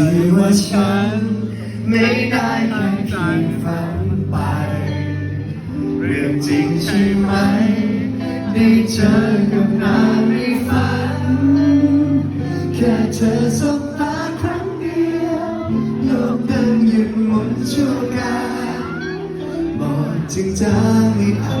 ที่ว่าฉัน ไม่ได้แค่เพียงฝันไป เรื่องจริงใช่ไหม ได้เจอกับนางในฝัน แค่เธอสบตาครั้งเดียวโลกนั้นหยุดหมุนชั่วการบอกจึงจะไม่อา